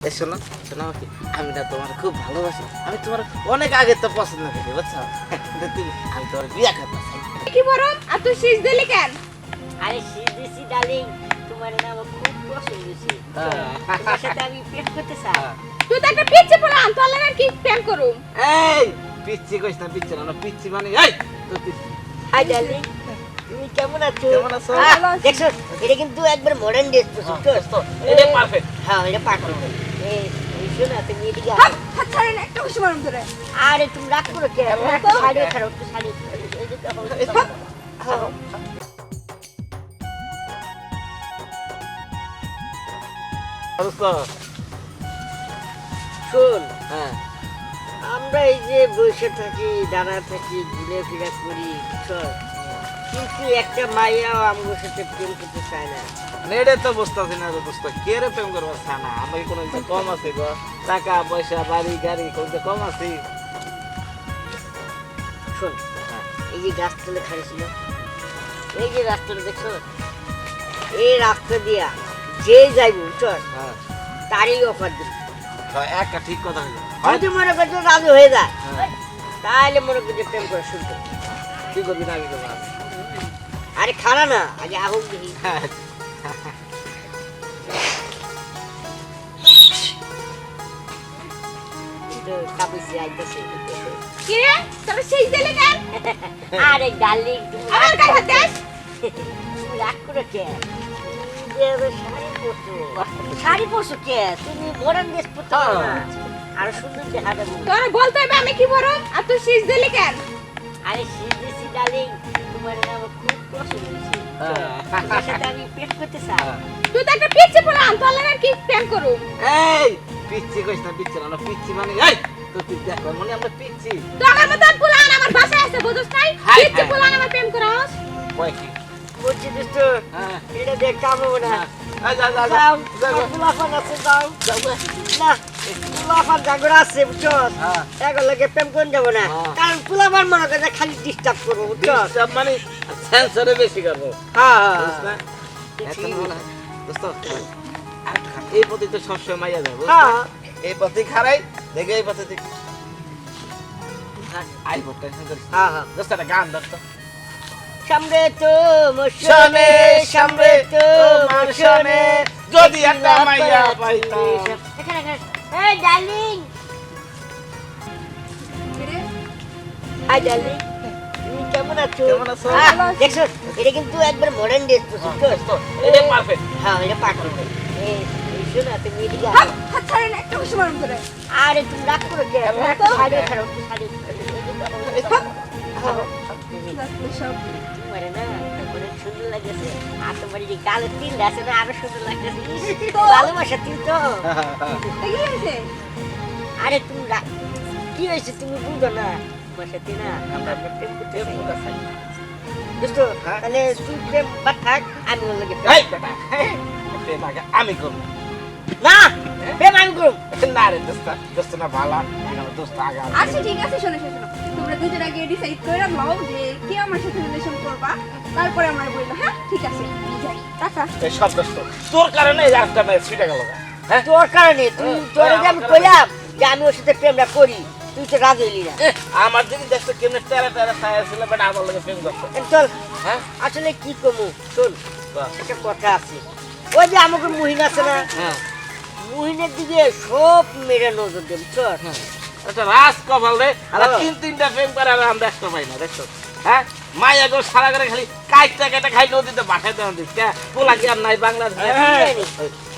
এই শোনো শোনো কি? আমি না তোমার খুব ভালোবাসি। আমি তোমার অনেক আগে তো পছন্দ করি বুঝছ? কিন্তু তুমি আমি তোমার বিয়া করতে চাই। কি বড়? আর তুই শীষ দিলি কেন? আরে সিদ্দিসি ডার্লিং তোমার নাম খুব পছন্দ হয়েছে হ্যাঁ। তোমার সাথে আমি প্রেম করতে চাই। তুই তো একটা পিচ্ছে পড়া আন তোর লাগে কি প্রেম করুম? এই পিচ্ছি কইস না পিচ্ছি না পিচ্ছি মানে এই তো পিচ্ছি হাই ডার্লিং তুমি কেমন আছো? কেমন আছো? দেখছ এটা কিন্তু একবার মডার্ন ড্রেস বেশ তো, এটা perfect। হ্যাঁ এটা পারফেক্ট শোনো আরে তুমি রাগ করো কে একটু। হ্যাঁ। শোন হ্যাঁ আমরা এই যে বসে থাকি দাঁড়া থাকি ঘুরে ফিরা করি বুঝছ? কিন্তু একটা মাইয়াও আমার সাথে প্রেম করতে চায় না। নেড়ে তো বুঝতেছি না দোস্ত কে রে প্রেম করব না আমি কোনো কম আছে গো। টাকা পয়সা বাড়ি গাড়ি কোনো কম আছে? শোন হ্যাঁ। এই যে গাছতলে খাড়ি ছিল এই যে রাস্তাটা দেখছ? এই রাস্তা দিয়া যে যাইব বুঝছ? হ্যাঁ। তারই অফার দিবি। তো একটা ঠিক কথা যদি মনে করছ রাজু হয়ে যায় হ্যাঁ। তাহলে মনে করছ প্রেম করা শুরু করবি। কি করবি না আমি করব? আরে খানা না আগে আহুক দেখি। শীষ আরে তুমি আমার দেস তুমি রাগ করে কে? শাড়ি পরছো। কে? তুমি মডার্ন ড্রেস পরতে আরও সুন্দর দেখাবে মুখ। তোর বলতে হবে আমি কি বড় আর তুই শীষ দিলি কেন? আরে সিদ্দিসি ডার্লিং তোমার নাম খুব পছন্দ হয়েছে। হ্যাঁ। তোমার সাথে আমি প্রেম করতে চাই। তুই তো একটা পিচ্ছে পড়া আন তোর লাগে আর কি প্রেম করুম? এই পিচ্ছি কইস না পিচ্ছি না পিচ্ছি মানে এই তো তুই দেখো মানে আমরা পিচ্ছি তো আমার মতো পুলান আমার বাসায় আছে বুঝছ নাই? হাই, পুলান আমার প্রেম করাস? কয় কি? দোস্ত হ্যাঁ এটা না। হ্যাঁ। যাও। আছে যাও। না জাগর আছে বুঝছ? হ্যাঁ। এগুলো লাগে প্রেম করে যাব না। হ্যাঁ। কারণ ফুলাফান মনে করে খালি ডিস্টার্ব করব বুঝছ? মানে সেন্সরে বেশি করব। হ্যাঁ বলা দোস্ত এই পথে তো সবসময় মাইয়া হ্যাঁ। এই পথে খারাই দেখে এই পথে আই না। হ্যাঁ হ্যাঁ। দোস্ত একটা গান ধর তো। সামনে তো শোনে, সামনে তোমার শোনে, যদি একটা মাইয়া পাইতাম। এখানে এখানে। এই ডার্লিং। Hi darling. তুমি কেমন আছো? কেমন আছো? দেখছ এটা কিন্তু একবার মডার্ন ড্রেস বুঝছ? এটা পারফেক্ট হ্যাঁ এটা পাঠাবো এই এই তুমি এদিকে হাত ছাড়েন একটা খুশি মারুম ধরে আরে তুমি রাগ করো কে সাইডে সব তোমার না অনেক সুন্দর লাগতেছে। আর তোমার যে গালের তিল আছে না আরও সুন্দর লাগতেছে? ভালোবাসা তিল তো। কি হয়েছে আরে তুমি কি হয়েছে তুমি বুঝো না? তোমার সাথে না আমরা প্রেম করতে। দোস্ত তাহলে তুই প্রেম থাক আমি ওর লগে প্রেম এই বেটা এই, প্রেম আগে আমি করব। না প্রেম না রে দোস্ত। দোস্ত না ভালো দোস্ত আগে আমি আচ্ছা ঠিক আছে শোনো শোনো শোনো। তোমরা দুজন আগে ডিসাইড করে নাও যে কে আমার সাথে রিলেশন করবা তারপরে আমরা বলব হ্যাঁ? ঠিক আছে যাই। টাটা। এই সব দোস্ত তোর কারণে এই ছুটে গেল হ্যাঁ? তোর কারণে তুই তোর যে আমি কইলাম যে আমি ওর সাথে প্রেমটা করি তুই তো রাজি হইলি না। আমার দিকে দেখছ কেমনে টেরা টেরা ছায়া ছিল বেটা আমার লগে প্রেম করছে এখন চল। হ্যাঁ? আসলে কি কমু? শোন। একটা কথা আছে। ওই যে আমাকে মুহিন আছে না? হ্যাঁ। মুহিনের দিকে সব মেরে নজর দেব চল। একটা রাস কপাল রে। আর হ্যাঁ। তিন তিনটা প্রেম করে আর আমরা একটা পাই না দেখছ? হ্যাঁ? মায়া গো সারা করে খালি কাইটটা কেটে খাই নদীতে বাসায় দেওয়া দিস কে পোলা কি আর নাই বাংলাদেশে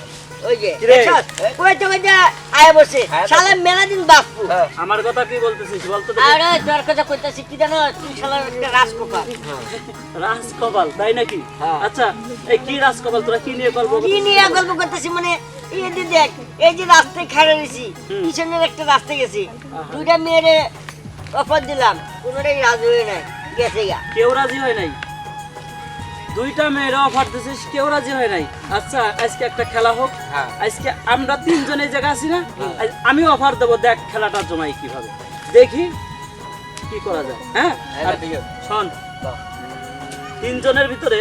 আমার কথা কি বলতেছিস বলতো আরে তোর কথা কইতাছি কি জানো? তুই শালা একটা হ্যাঁ। রাজকপাল তাই নাকি? হ্যাঁ। আচ্ছা এই কি রাজকপাল? তোরা কি নিয়ে গল্প কি নিয়ে গল্প করতেছি মানে এই যে দেখ এই যে রাস্তায় খাড়া রয়েছি পিছনের একটা রাস্তা গেছি। দুইটা মেয়েরে অফার দিলাম কোনোটাই রাজি হয়ে নাই গেছে গা। কেউ রাজি হয় নাই? দুইটা মেয়েরা অফার দিছিস কেউ রাজি হয় নাই। আচ্ছা আজকে একটা খেলা হোক। হ্যাঁ। আজকে আমরা তিনজন এই জায়গায় আছি না আজ আমি অফার দেবো দেখ খেলাটা জমাই কীভাবে। দেখি কি করা যায় হ্যাঁ? হ্যাঁ। শোন। তিনজনের ভিতরে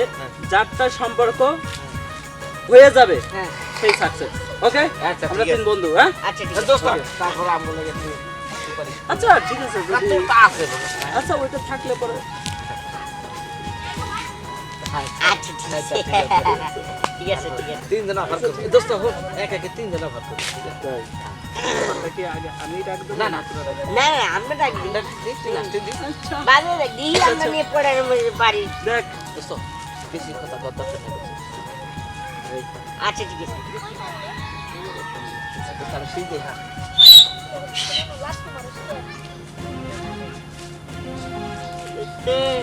যারটা সম্পর্ক হয়ে যাবে। হ্যাঁ। সেই সাকসেস ওকে আচ্ছা, আমরা তিন বন্ধু হ্যাঁ? আচ্ছা ঠিক আছে। আচ্ছা আছে। আচ্ছা ওইটা থাকলে পরে আচ্ছা ঠিক আছে ঠিক আছে। এক না না বেশি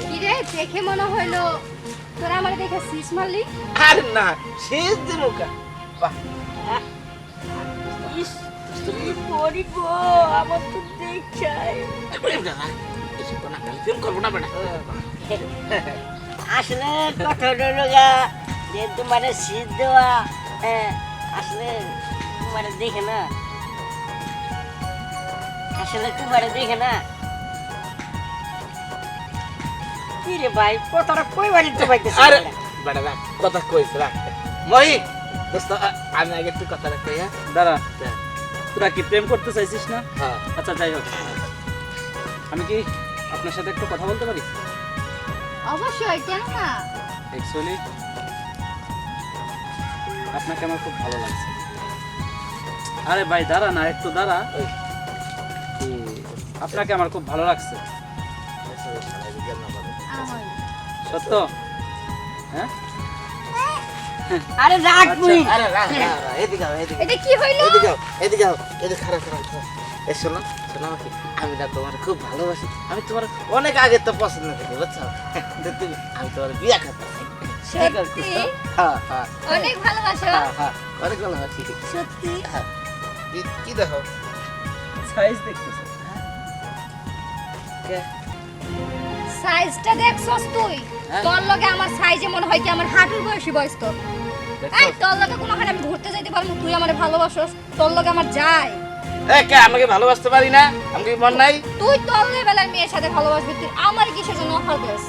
ঠিক আছে। দেখে মনে হইল তোরা আমার দেখে সিস মারলি? আরে না শেষ দিন ওকা। বাহ। ইস কি করি গো আমার তো দেখছাই প্রেম তো না খালি প্রেম করব না বেটা। আসলে কথা হলো গা যে তোমার শীত দেওয়া হ্যাঁ, আসলে তোমার দেখে না। আসলে তোমার দেখে না। কি রে ভাই কথাটা কই বাড়ি তো পাইতেছি আরে বেটা রাখ কথা কইস রাখ মহি দোস্ত আমি আগে একটু কথা রাখতে হ্যাঁ দাঁড়া হ্যাঁ। তোরা কি প্রেম করতে চাইছিস না হ্যাঁ আচ্ছা যাই হোক আমি কি আপনার সাথে একটু কথা বলতে পারি অবশ্যই কেন না অ্যাকচুয়ালি আপনাকে আমার খুব ভালো লাগছে আরে ভাই দাঁড়া না একটু দাঁড়া আপনাকে আমার খুব ভালো লাগছে সত্য? হ্যাঁ? আরে রাখ আচ্ছা। তুই আরে রাখ, এদিকে আও, এদিকে এটা কি হইল? এদিকে আও, এদিকে আও, এদিকে খারাপ খারাপ। এ শোনো শোনো আমাকে। আমি না তোমার খুব ভালোবাসি। আমি তোমার অনেক আগে তো পছন্দ করি বুঝছ? তুমি আমি তোমার বিয়া করতে চাই। সত্যি? হ্যাঁ হ্যাঁ অনেক ভালোবাসো? হ্যাঁ হ্যাঁ অনেক ভালোবাসি। সত্যি? হ্যাঁ। কি- কি দেখো? সাইজ দেখতেছে। কে? সাইজটা দেখছস তুই। হ্যাঁ। তোর লগে আমার সাইজে মনে হয় কি আমার হাঁটুর বয়সী বয়স তোর। এই তোর লগে কোনোখানে আমি ঘুরতে যাইতে পারব তুই আমার ভালোবাসস তোর লগে আমার যায়। এ, কে আমাকে ভালোবাসতে পারি না? আমাকে মন নাই? তুই তোর লেভেলের মেয়ের সাথে ভালোবাসবি তুই আমার কিসের জন্য অফার দিস।